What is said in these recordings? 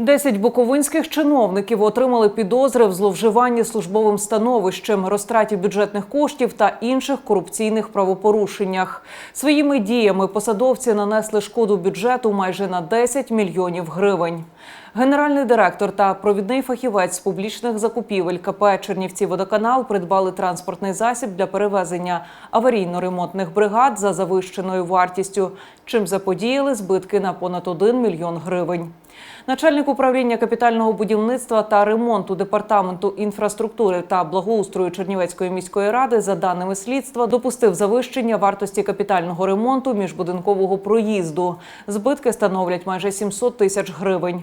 Десять буковинських чиновників отримали підозри в зловживанні службовим становищем, розтраті бюджетних коштів та інших корупційних правопорушеннях. Своїми діями посадовці нанесли шкоду бюджету майже на 10 мільйонів гривень. Генеральний директор та провідний фахівець з публічних закупівель КП Чернівці Водоканал придбали транспортний засіб для перевезення аварійно-ремонтних бригад за завищеною вартістю, чим заподіяли збитки на понад 1 мільйон гривень. Начальник управління капітального будівництва та ремонту департаменту інфраструктури та благоустрою Чернівецької міської ради, за даними слідства, допустив завищення вартості капітального ремонту міжбудинкового проїзду. Збитки становлять майже 700 тисяч гривень.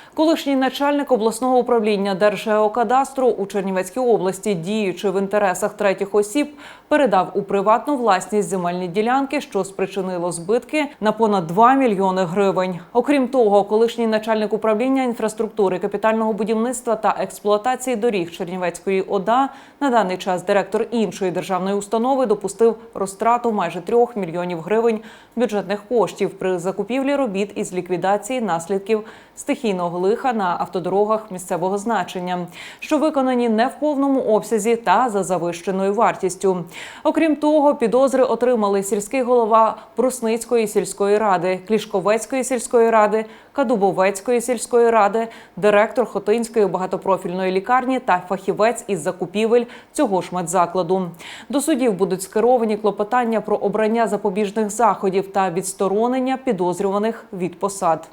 Колишній начальник обласного управління Держгеокадастру у Чернівецькій області, діючи в інтересах третіх осіб, передав у приватну власність земельні ділянки, що спричинило збитки на понад 2 мільйони гривень. Окрім того, колишній начальник управління інфраструктури, капітального будівництва та експлуатації доріг Чернівецької ОДА на даний час директор іншої державної установи допустив розтрату майже 3 мільйонів гривень бюджетних коштів при закупівлі робіт із ліквідації наслідків стихійного лиха на автодорогах місцевого значення, що виконані не в повному обсязі та за завищеною вартістю. Окрім того, підозри отримали сільський голова Прусницької сільської ради, Клішковецької сільської ради, Кадубовецької сільської ради, директор Хотинської багатопрофільної лікарні та фахівець із закупівель цього ж медзакладу. До судів будуть скеровані клопотання про обрання запобіжних заходів та відсторонення підозрюваних від посад.